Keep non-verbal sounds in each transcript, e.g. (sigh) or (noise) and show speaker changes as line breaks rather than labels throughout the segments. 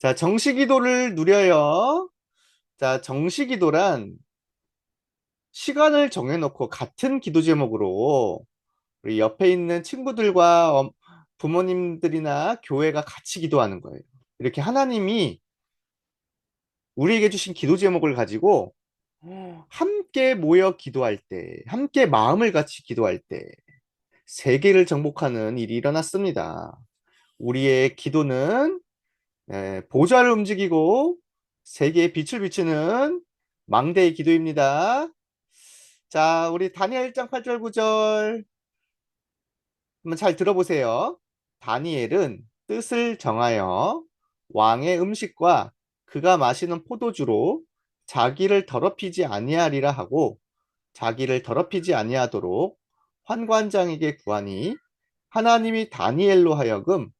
자, 정시기도를 누려요. 자, 정시기도란 시간을 정해놓고 같은 기도 제목으로 우리 옆에 있는 친구들과 어, 부모님들이나 교회가 같이 기도하는 거예요. 이렇게 하나님이 우리에게 주신 기도 제목을 가지고 함께 모여 기도할 때, 함께 마음을 같이 기도할 때, 세계를 정복하는 일이 일어났습니다. 우리의 기도는 예, 보좌를 움직이고 세계에 빛을 비추는 망대의 기도입니다. 자, 우리 다니엘 1장 8절 9절 한번 잘 들어보세요. 다니엘은 뜻을 정하여 왕의 음식과 그가 마시는 포도주로 자기를 더럽히지 아니하리라 하고 자기를 더럽히지 아니하도록 환관장에게 구하니 하나님이 다니엘로 하여금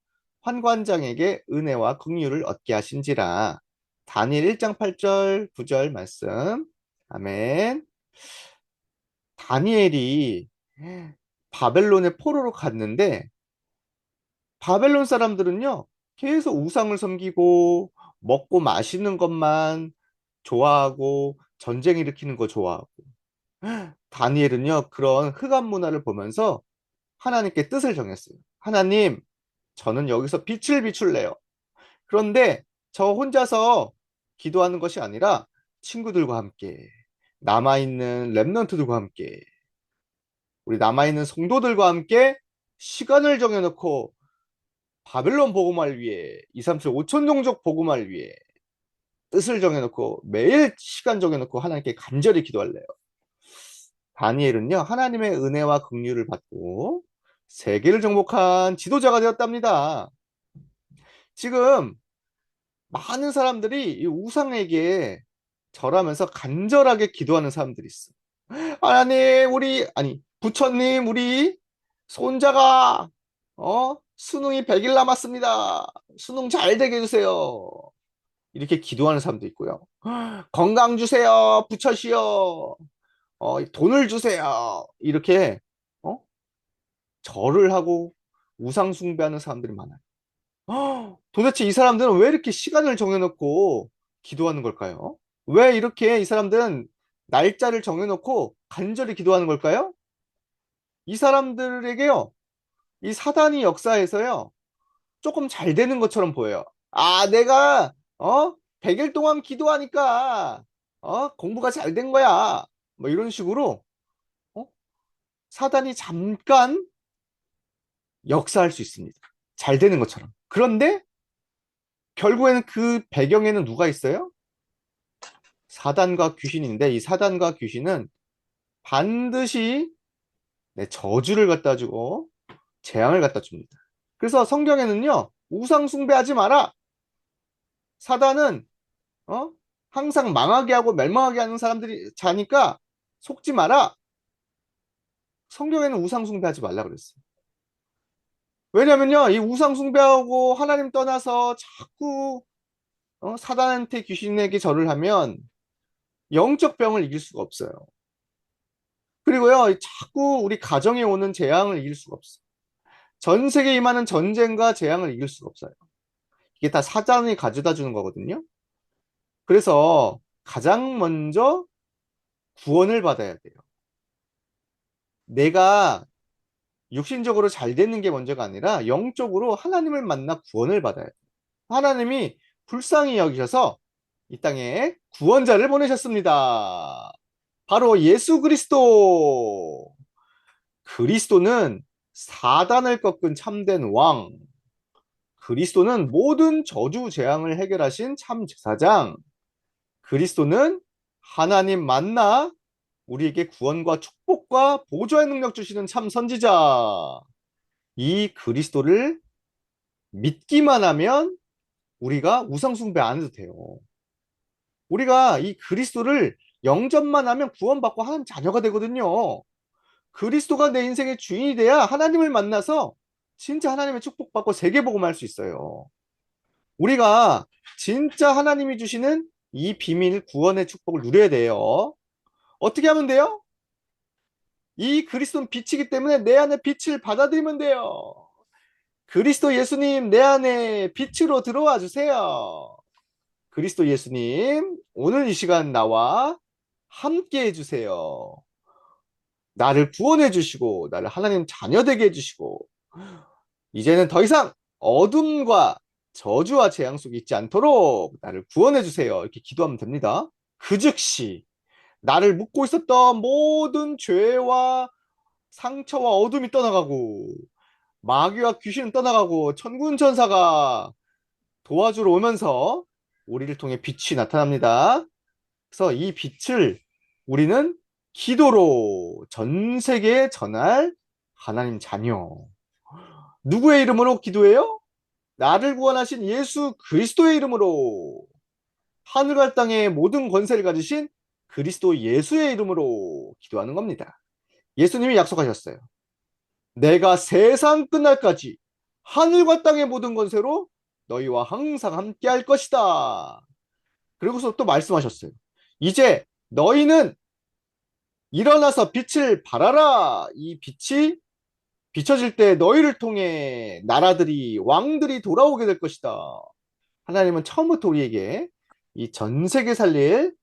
환관장에게 은혜와 긍휼을 얻게 하신지라. 다니엘 1장 8절 9절 말씀. 아멘. 다니엘이 바벨론의 포로로 갔는데 바벨론 사람들은요 계속 우상을 섬기고 먹고 마시는 것만 좋아하고 전쟁 일으키는 거 좋아하고 다니엘은요 그런 흑암 문화를 보면서 하나님께 뜻을 정했어요 하나님 저는 여기서 빛을 비출래요 그런데 저 혼자서 기도하는 것이 아니라 친구들과 함께 남아있는 랩런트들과 함께 우리 남아있는 성도들과 함께 시간을 정해놓고 바벨론 복음을 위해 2, 3, 7, 5천 종족 복음을 위해 뜻을 정해놓고 매일 시간 정해놓고 하나님께 간절히 기도할래요. 다니엘은요 하나님의 은혜와 긍휼을 받고 세계를 정복한 지도자가 되었답니다. 지금 많은 사람들이 이 우상에게 절하면서 간절하게 기도하는 사람들이 있어. 하나님, 우리 아니 부처님, 우리 손자가 어 수능이 100일 남았습니다. 수능 잘 되게 해주세요. 이렇게 기도하는 사람도 있고요. 건강 주세요, 부처시여. 어, 돈을 주세요. 이렇게 어? 절을 하고 우상 숭배하는 사람들이 많아요. 도대체 이 사람들은 왜 이렇게 시간을 정해놓고 기도하는 걸까요? 왜 이렇게 이 사람들은 날짜를 정해놓고 간절히 기도하는 걸까요? 이 사람들에게요, 이 사단이 역사에서요, 조금 잘 되는 것처럼 보여요. 아, 내가, 어, 100일 동안 기도하니까, 어, 공부가 잘 된 거야. 뭐 이런 식으로, 어? 사단이 잠깐 역사할 수 있습니다. 잘 되는 것처럼. 그런데, 결국에는 그 배경에는 누가 있어요? 사단과 귀신인데, 이 사단과 귀신은 반드시 내 저주를 갖다 주고 재앙을 갖다 줍니다. 그래서 성경에는요, 우상 숭배하지 마라. 사단은 어? 항상 망하게 하고 멸망하게 하는 사람들이 자니까 속지 마라. 성경에는 우상 숭배하지 말라 그랬어요. 왜냐면요, 이 우상 숭배하고 하나님 떠나서 자꾸 어? 사단한테 귀신에게 절을 하면 영적 병을 이길 수가 없어요. 그리고요, 자꾸 우리 가정에 오는 재앙을 이길 수가 없어요. 전 세계에 임하는 전쟁과 재앙을 이길 수가 없어요. 이게 다 사단이 가져다 주는 거거든요. 그래서 가장 먼저 구원을 받아야 돼요. 내가 육신적으로 잘 되는 게 먼저가 아니라 영적으로 하나님을 만나 구원을 받아야 돼요. 하나님이 불쌍히 여기셔서 이 땅에 구원자를 보내셨습니다. 바로 예수 그리스도. 그리스도는 사단을 꺾은 참된 왕. 그리스도는 모든 저주 재앙을 해결하신 참 제사장. 그리스도는 하나님 만나 우리에게 구원과 축복과 보좌의 능력 주시는 참 선지자. 이 그리스도를 믿기만 하면 우리가 우상 숭배 안 해도 돼요. 우리가 이 그리스도를 영접만 하면 구원받고 하나님 자녀가 되거든요. 그리스도가 내 인생의 주인이 돼야 하나님을 만나서 진짜 하나님의 축복받고 세계복음할 수 있어요. 우리가 진짜 하나님이 주시는 이 비밀 구원의 축복을 누려야 돼요. 어떻게 하면 돼요? 이 그리스도는 빛이기 때문에 내 안에 빛을 받아들이면 돼요. 그리스도 예수님 내 안에 빛으로 들어와 주세요. 그리스도 예수님 오늘 이 시간 나와 함께 해주세요. 나를 구원해 주시고 나를 하나님 자녀 되게 해주시고 이제는 더 이상 어둠과 저주와 재앙 속에 있지 않도록 나를 구원해 주세요. 이렇게 기도하면 됩니다. 그 즉시 나를 묶고 있었던 모든 죄와 상처와 어둠이 떠나가고 마귀와 귀신은 떠나가고 천군 천사가 도와주러 오면서 우리를 통해 빛이 나타납니다. 그래서 이 빛을 우리는 기도로 전 세계에 전할 하나님 자녀. 누구의 이름으로 기도해요? 나를 구원하신 예수 그리스도의 이름으로 하늘과 땅의 모든 권세를 가지신 그리스도 예수의 이름으로 기도하는 겁니다. 예수님이 약속하셨어요. 내가 세상 끝날까지 하늘과 땅의 모든 권세로 너희와 항상 함께 할 것이다. 그리고서 또 말씀하셨어요. 이제 너희는 일어나서 빛을 발하라. 이 빛이 비춰질 때 너희를 통해 나라들이 왕들이 돌아오게 될 것이다. 하나님은 처음부터 우리에게 이 전 세계 살릴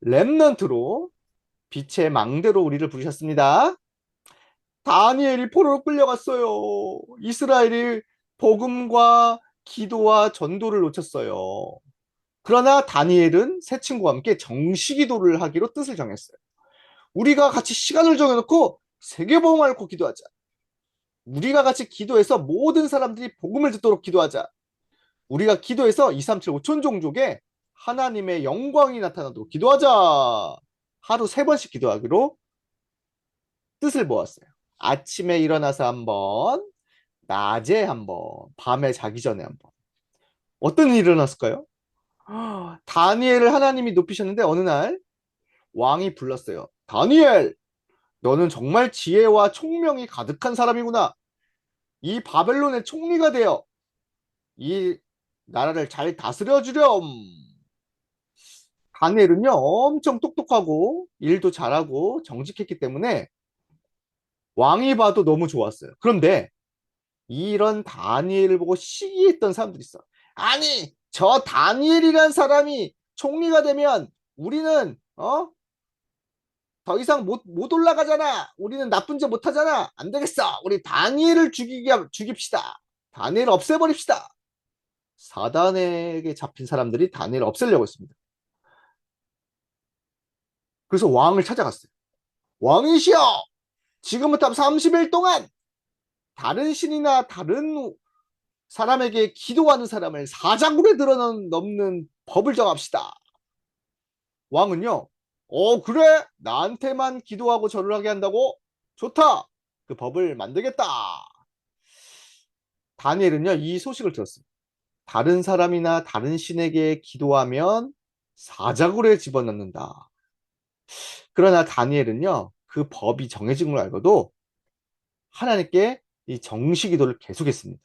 렘넌트로 빛의 망대로 우리를 부르셨습니다. 다니엘이 포로로 끌려갔어요. 이스라엘이 복음과 기도와 전도를 놓쳤어요. 그러나 다니엘은 새 친구와 함께 정시 기도를 하기로 뜻을 정했어요. 우리가 같이 시간을 정해놓고 세계복음을 놓고 기도하자. 우리가 같이 기도해서 모든 사람들이 복음을 듣도록 기도하자. 우리가 기도해서 2, 3, 7, 5천 종족에 하나님의 영광이 나타나도록 기도하자. 하루 세 번씩 기도하기로 뜻을 모았어요. 아침에 일어나서 한 번, 낮에 한 번, 밤에 자기 전에 한 번. 어떤 일이 일어났을까요? (gasps) 다니엘을 하나님이 높이셨는데 어느 날 왕이 불렀어요. 다니엘, 너는 정말 지혜와 총명이 가득한 사람이구나. 이 바벨론의 총리가 되어 이 나라를 잘 다스려 주렴. 다니엘은요 엄청 똑똑하고 일도 잘하고 정직했기 때문에 왕이 봐도 너무 좋았어요. 그런데 이런 다니엘을 보고 시기했던 사람들이 있어. 아니 저 다니엘이란 사람이 총리가 되면 우리는 어? 더 이상 못, 못 올라가잖아. 우리는 나쁜 짓 못하잖아. 안 되겠어. 우리 다니엘을 죽이기, 죽입시다. 다니엘을 없애버립시다. 사단에게 잡힌 사람들이 다니엘을 없애려고 했습니다. 그래서 왕을 찾아갔어요. 왕이시여! 지금부터 30일 동안 다른 신이나 다른 사람에게 기도하는 사람을 사장굴에 들어넘는 법을 정합시다. 왕은요, 어, 그래? 나한테만 기도하고 절을 하게 한다고? 좋다! 그 법을 만들겠다. 다니엘은요, 이 소식을 들었어요. 다른 사람이나 다른 신에게 기도하면 사자굴에 집어넣는다. 그러나 다니엘은요, 그 법이 정해진 걸 알고도 하나님께 이 정시 기도를 계속했습니다.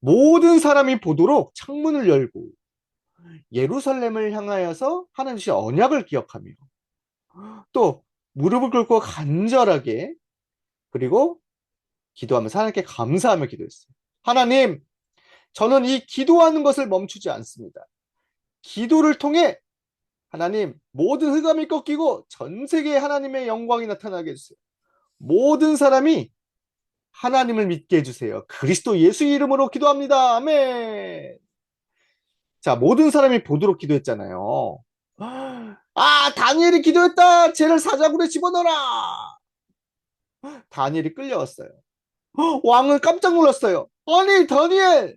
모든 사람이 보도록 창문을 열고 예루살렘을 향하여서 하나님의 언약을 기억하며 또 무릎을 꿇고 간절하게 그리고 기도하면서 하나님께 감사하며 기도했어요. 하나님, 저는 이 기도하는 것을 멈추지 않습니다. 기도를 통해 하나님 모든 흑암이 꺾이고 전 세계에 하나님의 영광이 나타나게 해주세요. 모든 사람이 하나님을 믿게 해주세요. 그리스도 예수 이름으로 기도합니다. 아멘. 자, 모든 사람이 보도록 기도했잖아요. 아, 다니엘이 기도했다. 쟤를 사자굴에 집어넣어라. 다니엘이 끌려왔어요. 왕은 깜짝 놀랐어요. 아니, 다니엘!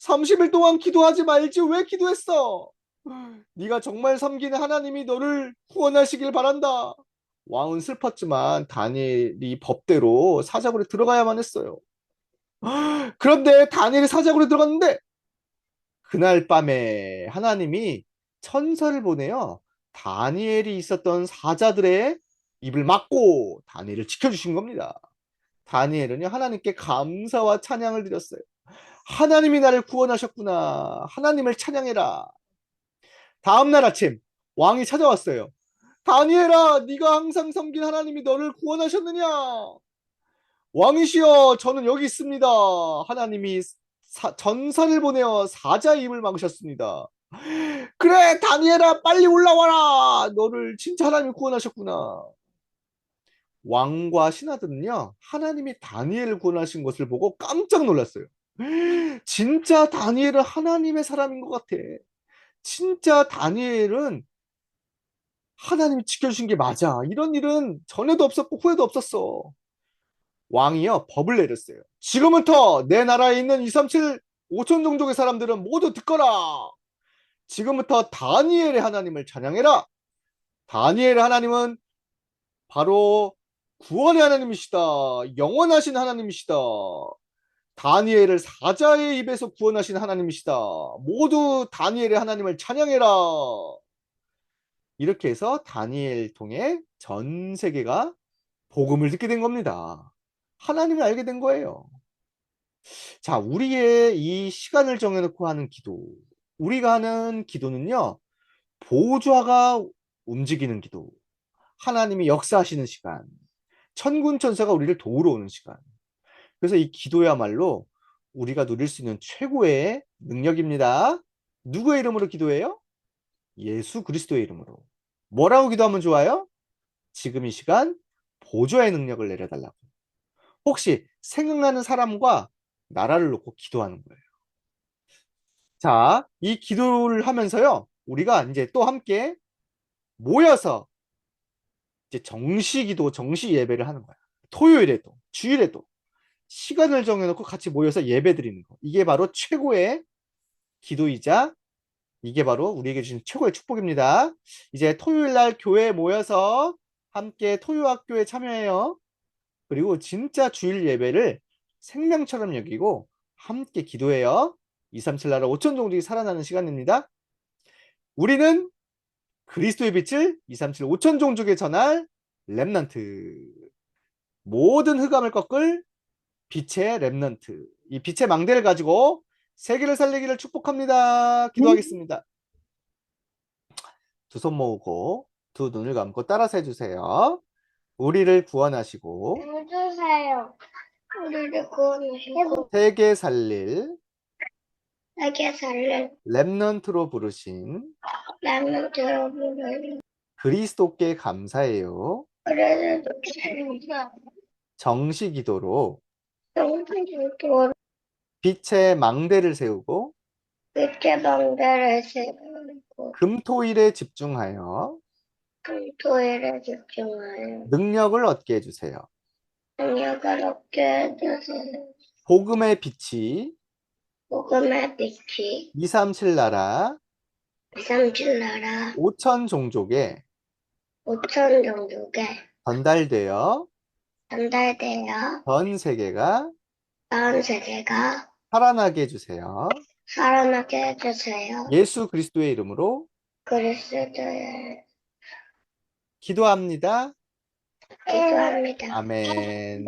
30일 동안 기도하지 말지 왜 기도했어? 네가 정말 섬기는 하나님이 너를 구원하시길 바란다. 왕은 슬펐지만 다니엘이 법대로 사자굴에 들어가야만 했어요. 그런데 다니엘이 사자굴에 들어갔는데 그날 밤에 하나님이 천사를 보내요. 다니엘이 있었던 사자들의 입을 막고 다니엘을 지켜주신 겁니다. 다니엘은요, 하나님께 감사와 찬양을 드렸어요. 하나님이 나를 구원하셨구나. 하나님을 찬양해라. 다음날 아침 왕이 찾아왔어요. 다니엘아, 네가 항상 섬긴 하나님이 너를 구원하셨느냐? 왕이시여, 저는 여기 있습니다. 하나님이 사- 전사를 보내어 사자의 입을 막으셨습니다. 그래, 다니엘아, 빨리 올라와라. 너를 진짜 하나님이 구원하셨구나. 왕과 신하들은요, 하나님이 다니엘을 구원하신 것을 보고 깜짝 놀랐어요. 진짜 다니엘은 하나님의 사람인 것 같아. 진짜 다니엘은 하나님이 지켜주신 게 맞아. 이런 일은 전에도 없었고 후에도 없었어. 왕이요, 법을 내렸어요. 지금부터 내 나라에 있는 237 5천 종족의 사람들은 모두 듣거라. 지금부터 다니엘의 하나님을 찬양해라. 다니엘의 하나님은 바로 구원의 하나님이시다. 영원하신 하나님이시다. 다니엘을 사자의 입에서 구원하신 하나님이시다. 모두 다니엘의 하나님을 찬양해라. 이렇게 해서 다니엘 통해 전 세계가 복음을 듣게 된 겁니다. 하나님을 알게 된 거예요. 자, 우리의 이 시간을 정해놓고 하는 기도. 우리가 하는 기도는요, 보좌가 움직이는 기도. 하나님이 역사하시는 시간. 천군 천사가 우리를 도우러 오는 시간. 그래서 이 기도야말로 우리가 누릴 수 있는 최고의 능력입니다. 누구의 이름으로 기도해요? 예수 그리스도의 이름으로. 뭐라고 기도하면 좋아요? 지금 이 시간 보좌의 능력을 내려달라고. 혹시 생각나는 사람과 나라를 놓고 기도하는 거예요. 자, 이 기도를 하면서요, 우리가 이제 또 함께 모여서 이제 정시 기도, 정시 예배를 하는 거야. 토요일에도, 주일에도 시간을 정해놓고 같이 모여서 예배 드리는 거. 이게 바로 최고의 기도이자 이게 바로 우리에게 주신 최고의 축복입니다. 이제 토요일 날 교회에 모여서 함께 토요학교에 참여해요. 그리고 진짜 주일 예배를 생명처럼 여기고 함께 기도해요. 237 나라 5천 종족이 살아나는 시간입니다. 우리는 그리스도의 빛을 237 5천 종족에 전할 렘넌트. 모든 흑암을 꺾을 빛의 렘넌트. 이 빛의 망대를 가지고 세계를 살리기를 축복합니다. 기도하겠습니다. 두 손 모으고 두 눈을 감고 따라서 해주세요. 우리를 구원하시고
해주세요. 우리를 구원하시고
세계 살릴
세계 살릴
렘넌트로 부르신
라면 들어보는
그리스도께 감사해요.
그래도
정시 기도로
정신도
빛의 망대를 세우고
그때 방대를 세우고
금토일에 집중하여
금토일에 집중하여
능력을 얻게 해주세요.
능력을 얻게 해주세요.
복음의 빛이
복음의 빛이
237 나라
237 나라
5천 종족에
5천 종족에
전달되어
전달되어
전 세계가
전 세계가
살아나게 해주세요.
살아나게 해주세요.
예수 그리스도의 이름으로
그리스도의
기도합니다.
기도합니다.
아멘.